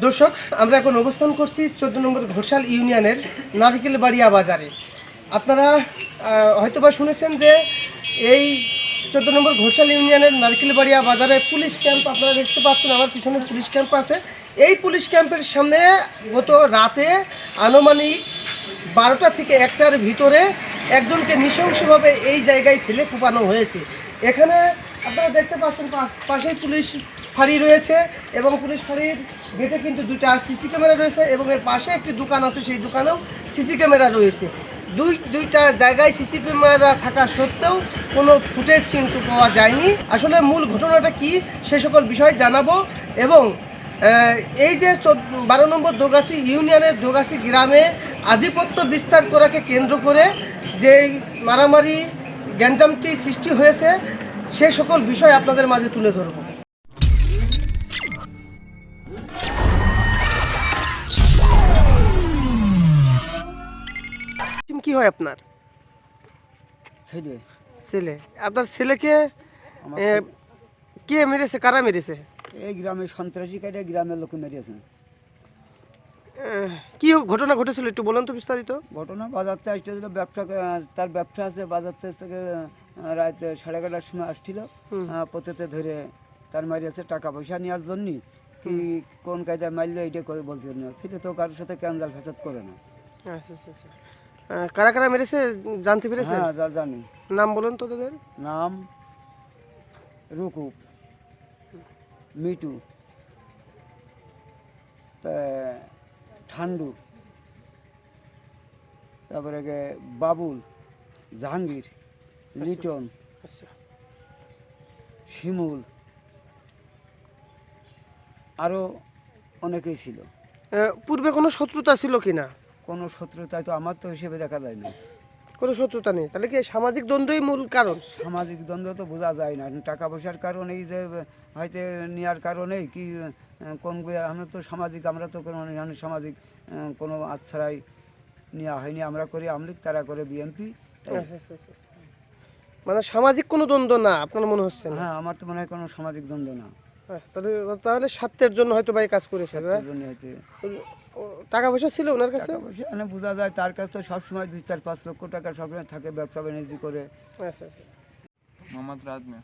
দর্শক, আমরা এখন অবস্থান করছি চোদ্দ নম্বর ঘোষাল ইউনিয়নের নারকেলবাড়িয়া বাজারে। আপনারা হয়তোবা শুনেছেন যে এই চোদ্দ নম্বর ঘোষাল ইউনিয়নের নারকেলবাড়িয়া বাজারে পুলিশ ক্যাম্প আপনারা দেখতে পাচ্ছেন, আমার পিছনে পুলিশ ক্যাম্প আছে। এই পুলিশ ক্যাম্পের সামনে গত রাতে আনুমানিক বারোটা থেকে একটার ভিতরে একজনকে নৃশংসভাবে এই জায়গায় ফেলে কুপানো হয়েছে। এখানে আপনারা দেখতে পাচ্ছেন পাশ- পাশেই পুলিশ ফাঁড়ি রয়েছে এবং পুলিশ ফাঁড়ির গেটে কিন্তু দুটা সিসি ক্যামেরা রয়েছে এবং এর পাশে একটি দোকান আছে, সেই দোকানেও সিসি ক্যামেরা রয়েছে। দুই, দুইটা জায়গায় সিসি ক্যামেরা থাকা সত্ত্বেও কোনো ফুটেজ কিন্তু পাওয়া যায়নি। আসলে মূল ঘটনাটা কি সে সকল বিষয় জানাব এবং এই যে বারো নম্বর দোগাছি ইউনিয়নের দোগাছি গ্রামে আধিপত্য বিস্তার করাকে কেন্দ্র করে যে মারামারি, গ্যাঞ্জামটি সৃষ্টি হয়েছে, সে সকল বিষয় আপনাদের মাঝে তুলে ধরবো। হয় আপনার? ছেলে। ছেলে। আপনার ছেলেকে কে মেরেছে? কারা মেরেছে? এই গ্রামে সন্ত্রাসী কাটে গ্রামের লোকে মেরেছে। কি ঘটনা ঘটেছিল একটু বলুন তো বিস্তারিত। ঘটনা বাজারতে আসতেছিল ব্যবসা তার ব্যবসা আছে বাজার থেকে রাত সাড়ে এগারোটার সময় আসছিল। পথেতে ধরে তার মারিয়েছে টাকা পয়সা নেওয়ার জন্য। কি কোন কায়দায় মারলো করে বলতে না। ছেলে তো কারোর সাথে ক্যান্সাল ফেসাদ করে না। আচ্ছা আচ্ছা আচ্ছা। কারা কারা মেরেছে জানতে পেরেছে হ্যাঁ যা জানি। নাম বলুন তো তাদের নাম রুকুপ মিটু তা ঠান্ডু তারপরে বাবুল জাহাঙ্গীর লিটন আচ্ছা। শিমুল আরও অনেকেই ছিল। পূর্বে কোনো শত্রুতা ছিল কি না কোনো শত্রুতায় তো আমার তো হিসেবে দেখা যায় না। কোনো শত্রুতা নেই। তাহলে কি সামাজিক দ্বন্দ্বই মূল কারণ? সামাজিক দ্বন্দ্ব তো বোঝা যায় না। টাকা পয়সার কারণেই যে হয়তো নেওয়ার কারণেই কি কোন আমরা তো সামাজিক আমরা তো কোনো মানে সামাজিক কোনো আচ্ছাড়াই নেওয়া হয়নি। আমরা করি আমলিক তারা করে বিএমপি আচ্ছা, আচ্ছা, আচ্ছা। মানে সামাজিক কোনো দ্বন্দ্ব না আপনার মনে হচ্ছে হ্যাঁ আমার তো মনে হয় কোনো সামাজিক দ্বন্দ্ব না। তাহলে তাহলে স্বার্থের জন্য হয়তো ভাই কাজ করেছে ও, টাকা পয়সা ছিল ওনার কাছে? মানে বোঝা যায় তার কাছে তো সবসময় দুই চার পাঁচ লক্ষ টাকা সবসময় থাকে ব্যবসা বাণিজ্য করে। আচ্ছা আচ্ছা। মোহাম্মদ রাজমিয়া।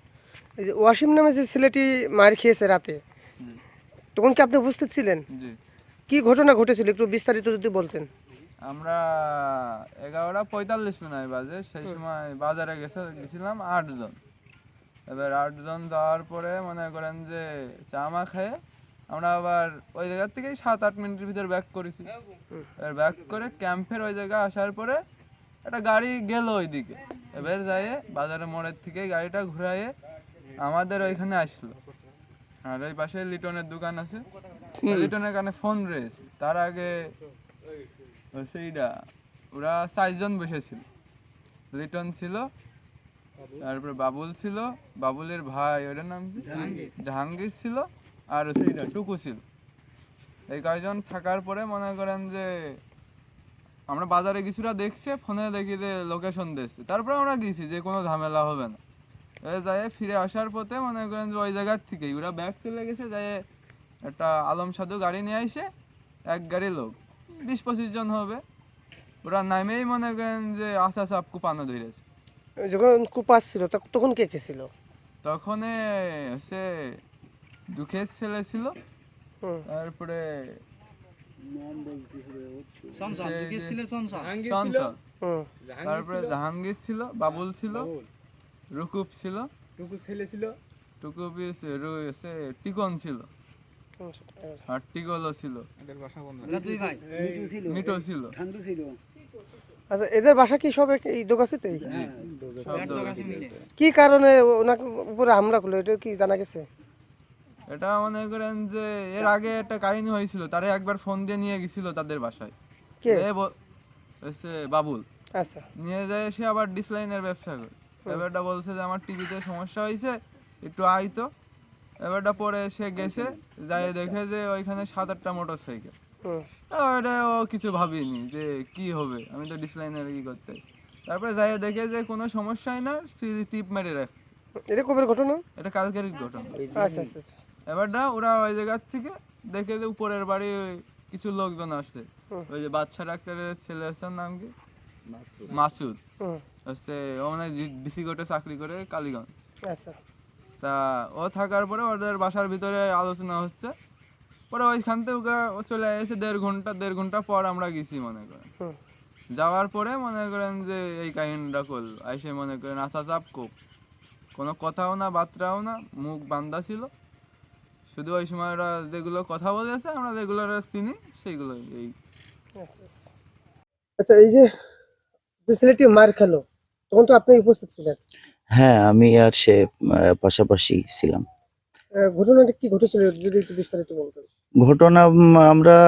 এই যে ওয়াসিম নামে যে ছেলেটি মার খেয়েছে রাতে তখন কি আপনি উপস্থিত ছিলেন? জি। কি ঘটনা ঘটেছিল একটু বিস্তারিত যদি বলতেন। আমরা এগারোটা পঁয়তাল্লিশ মিনিট বাজে সেই সময় বাজারে গেছে গেছিলাম আটজন। এবার আটজন যাওয়ার পরে মনে করেন যে চা মা খেয়ে আমরা আবার ওই জায়গার থেকেই সাত আট মিনিটের ভিতর ব্যাক করেছি। এবার ব্যাক করে ক্যাম্পের ওই জায়গায় আসার পরে একটা গাড়ি গেল ওইদিকে। এবার যাই বাজারের মোড়ের থেকে গাড়িটা ঘুরাইয়ে আমাদের ওইখানে আসলো। আর ওই পাশে লিটনের দোকান আছে। লিটনের কানে ফোন রয়েছে। তার আগে সেইটা ওরা চারজন বসেছিল। লিটন ছিল তারপরে বাবুল ছিল বাবুলের ভাই ওটার নাম কি? জাহাঙ্গীর। ছিল আর সেইটা টুকু ছিল। এই কয়জন থাকার পরে মনে করেন যে আমরা বাজারে কিছুটা দেখছে ফোনে দেখি যে লোকেশন দিচ্ছে তারপরে আমরা গেছি যে কোনো ঝামেলা হবে না। যায় ফিরে আসার পথে মনে করেন যে ওই জায়গার থেকেই ওরা ব্যাগ চলে গেছে যায় একটা আলম সাধু গাড়ি নিয়ে আসে এক গাড়ি লোক বিশ পঁচিশ জন হবে। ওরা নামেই মনে করেন যে আশা চাপ কুপানো ধরেছে। যখন কুপাস ছিল তখন কে কে ছিল? তখন সে দুঃখের ছেলে ছিল তারপরে সে। তারপরে জাহাঙ্গীর ছিল? বাবুল ছিল রুকুব ছিল। টুকু ছেলে ছিল? টুকু টিকন ছিল আর টিকলও ছিল। এদের বাসা বন্ধ এরা দুই ভাই। মিটু ছিল। মিটো ছিল। ঠান্ডু ছিল। আচ্ছা এদের বাসা কি সব এই দোকাছিতেই হ্যাঁ, কি কারণে ওনাকে উপরে হামলা করল? এটা কি জানা গেছে? এটা মনে করেন যে এর আগে একটা কাহিনী হয়েছিল তারে একবার ফোন দিয়ে নিয়ে গেছিল তাদের বাসায়। কে? বাবুল। আচ্ছা। নিয়ে যায় সে আবার ডিসলাইনের ব্যবসা করে। এবারটা বলছে যে আমার টিভিতে সমস্যা হয়েছে একটু আই তো এবারটা পরে সে গেছে যাই দেখে যে ওইখানে সাত আটটা মোটর সাইকেল এটা ও কিছু ভাবিনি যে কি হবে আমি তো ডিসলাইনের ই করতে তারপরে যাই দেখে যে কোনো সমস্যাই না টিপ মেরে রাখছে। এটা কবের ঘটনা? এটা কালকের ঘটনা। আচ্ছা আচ্ছা আচ্ছা। এবারটা ওরা ওই জায়গার থেকে দেখে যে উপরের বাড়ি কিছু লোকজন আসছে। ওই যে বাচ্চা ডাক্তারের ছেলে আছে নাম কি? মাসুদ। হচ্ছে ও মানে ডিসি কোর্টে চাকরি করে কালীগঞ্জ। আচ্ছা। তা ও থাকার পরে ওদের বাসার ভিতরে আলোচনা হচ্ছে। পরে ওইখান থেকে চলে এসে দেড় ঘণ্টা দেড় ঘণ্টা পর আমরা গেছি মনে করেন। যাওয়ার পরে মনে করেন যে এই কাহিনীটা করল। এসে মনে করেন আশা চাপ কোপ কোনো কথাও না বার্তাও না মুখ বান্ধা ছিল। শুধু ওই সময় ওরা যেগুলো কথা বলেছে আমরা যেগুলো চিনি সেইগুলো এই। আচ্ছা, আচ্ছা। আচ্ছা। এই যে যে ছেলেটি মার খেলো তখন তো আপনি উপস্থিত ছিলেন। হ্যাঁ আমি আর সে পাশাপাশি ছিলাম। ঘটনাটা কি ঘটেছিল যদি একটু বিস্তারিত বলতেন। ঘটনা আমরা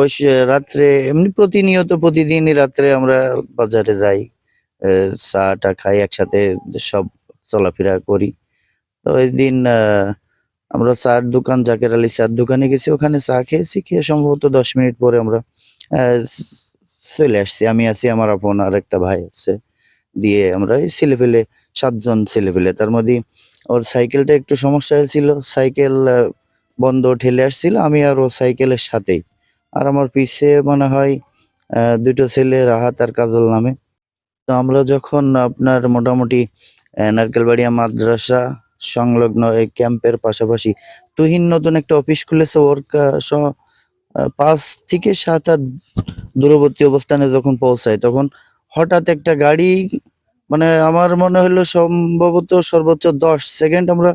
ওই রাত্রে, এমনি প্রতিনিয়ত প্রতিদিনই রাত্রে আমরা বাজারে যাই চা টা খাই, একসাথে সব চলাফেরা করি। তো ওই দিন আমরা চার দোকান, জাকের আলী চার দোকানে গেছি, ওখানে চা খেয়েছি, খেয়ে সম্ভবত দশ মিনিট পরে আমরা চলে আসছি। আমি আছি, আমার আপন আর একটা ভাই আছে, দিয়ে আমরা এই ছেলে পেলে সাতজন ছেলে পেলে তার মধ্যে ওর সাইকেলটা একটু সমস্যা হয়েছিল সাইকেল বন্ধ ঠেলে আসছিল, আমি আর ও সাইকেলের সাথেই। আর আমার পিছে মনে হয় দুটো ছেলে, রাহাত আর কাজল নামে। তো আমরা যখন আপনার মোটামুটি নারকেলবাড়িয়া মাদ্রাসা সংলগ্ন এই ক্যাম্পের পাশাপাশি তুহিন নতুন একটা অফিস খুলেছে, ওর পাঁচ থেকে সাত আট দূরবর্তী অবস্থানে যখন পৌঁছায়, তখন হঠাৎ একটা গাড়ি মানে আমার মনে হলো সম্ভবত সর্বোচ্চ দশ সেকেন্ড আমরা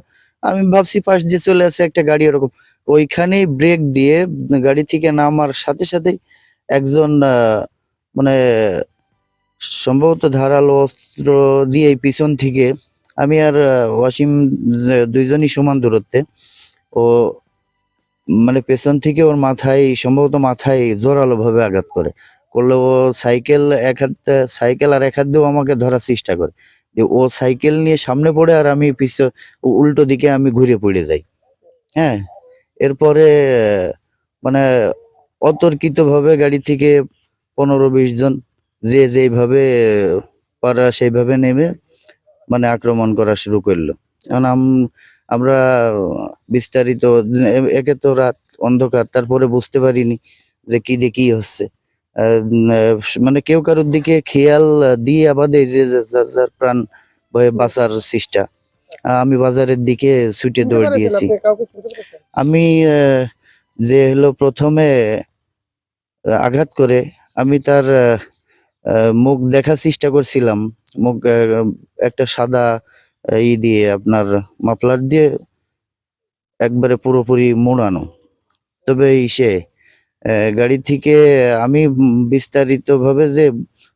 আমি ভাবছি পাশ দিয়ে চলে আসে একটা গাড়ি ওরকম ওইখানেই ব্রেক দিয়ে গাড়ি থেকে নামার সাথে সাথে একজন মানে সম্ভবত ধারালো অস্ত্র দিয়ে পিছন থেকে আমি আর ওয়াসিম দুইজনই সমান দূরত্বে। ও মানে পেছন থেকে ওর মাথায়, সম্ভবত মাথায় জোরালো ভাবে আঘাত করে। করলে ও সাইকেল এক হাত, সাইকেল আর এক হাত দিয়েও আমাকে ধরার চেষ্টা করে। ও সাইকেল নিয়ে সামনে পড়ে আর আমি পিছ উল্টো দিকে আমি ঘুরে পড়ে যাই। হ্যাঁ? এরপরে মানে অতর্কিত ভাবে গাড়ি থেকে পনেরো বিশ জন যে যেভাবে পারা সেইভাবে নেমে মানে আক্রমণ করা শুরু করল। কারণ আম- আমরা বিস্তারিত একে তো রাত অন্ধকার, তারপরে বুঝতে পারিনি যে কি দিয়ে কি হচ্ছে। মানে কেউ কারোর দিকে খেয়াল দিয়ে আবাদে যে যে- যার প্রাণ ভয়ে বাঁচার চেষ্টা আমি বাজারের দিকে ছুটে দৌড় দিয়েছি। আমি যে হলো প্রথমে আঘাত করে আমি তার মুখ দেখার চেষ্টা করছিলাম। মুখ একটা সাদা ই দিয়ে আপনার মাফলার দিয়ে একবারে পুরোপুরি মোড়ানো। তবে এই সে গাড়ি থেকে আমি বিস্তারিত ভাবে যে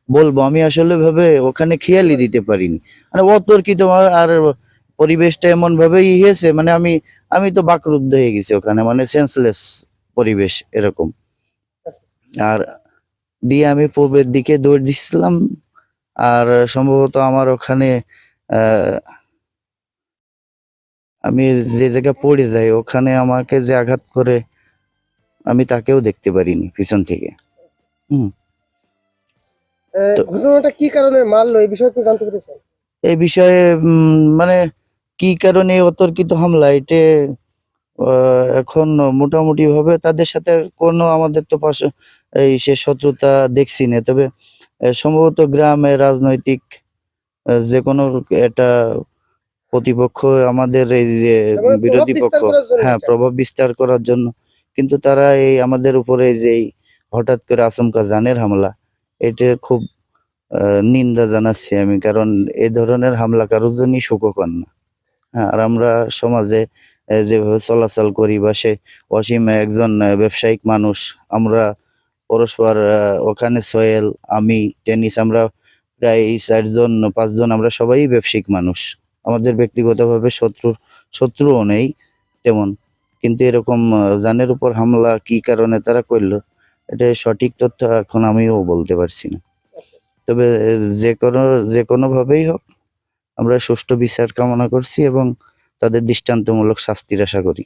বলব, আমি আসলে ভাবে ওখানে খেয়ালই দিতে পারিনি। মানে অতর্কিত আর পরিবেশটা এমন ভাবে ই হয়েছে মানে আমি আমি তো বাকরুদ্ধ হয়ে গেছি ওখানে মানে সেন্সলেস পরিবেশ এরকম। আর দিয়ে আমি পূর্বের দিকে দৌড় দিচ্ছিলাম আর সম্ভবত আমার ওখানে আমি যে জায়গায় পড়ে যাই, ওখানে আমাকে যে আঘাত করে আমি তাকেও দেখতে পারিনি পিছন থেকে। আহ, ঘটনাটা কি কারণে মারলো? এই বিষয়ে জানতে পেরেছেন। এই বিষয়ে মানে কি কারণে অতর্কিত হামলা? আহ, এখন মোটামুটি ভাবে তাদের সাথে কোনো আমাদের তো পাশে এই সে শত্রুতা দেখছি না। তবে সম্ভবত গ্রামে রাজনৈতিক যে কোনো একটা প্রতিপক্ষ আমাদের এই যে মানে বিরোধী পক্ষ হ্যাঁ প্রভাব বিস্তার করার জন্য কিন্তু তারা এই আমাদের উপরে যে হঠাৎ করে আচমকা জানের হামলা এটার খুব নিন্দা জানাচ্ছি আমি, কারণ এ ধরনের হামলা কারোর জন্যই সুখকর না। হ্যাঁ আর আমরা সমাজে যেভাবে চলাচল করি বা সে অসীম একজন ব্যবসায়িক মানুষ, আমরা পরস্পর ওখানে সোহেল আমি, টেনিস, আমরা প্রায় চারজন, পাঁচজন, আমরা সবাই ব্যবসায়িক মানুষ। আমাদের ব্যক্তিগতভাবে শত্রুর, শত্রুও নেই তেমন। কিন্তু এরকম যানের জানের উপর হামলা কি কারণে তারা করল, এটা সঠিক তথ্য এখন আমিও বলতে পারছি না। তবে যে কোনো, যে কোনোভাবেই হোক, আমরা সুষ্ঠু বিচার কামনা করছি এবং তাদের দৃষ্টান্তমূলক শাস্তির আশা করি।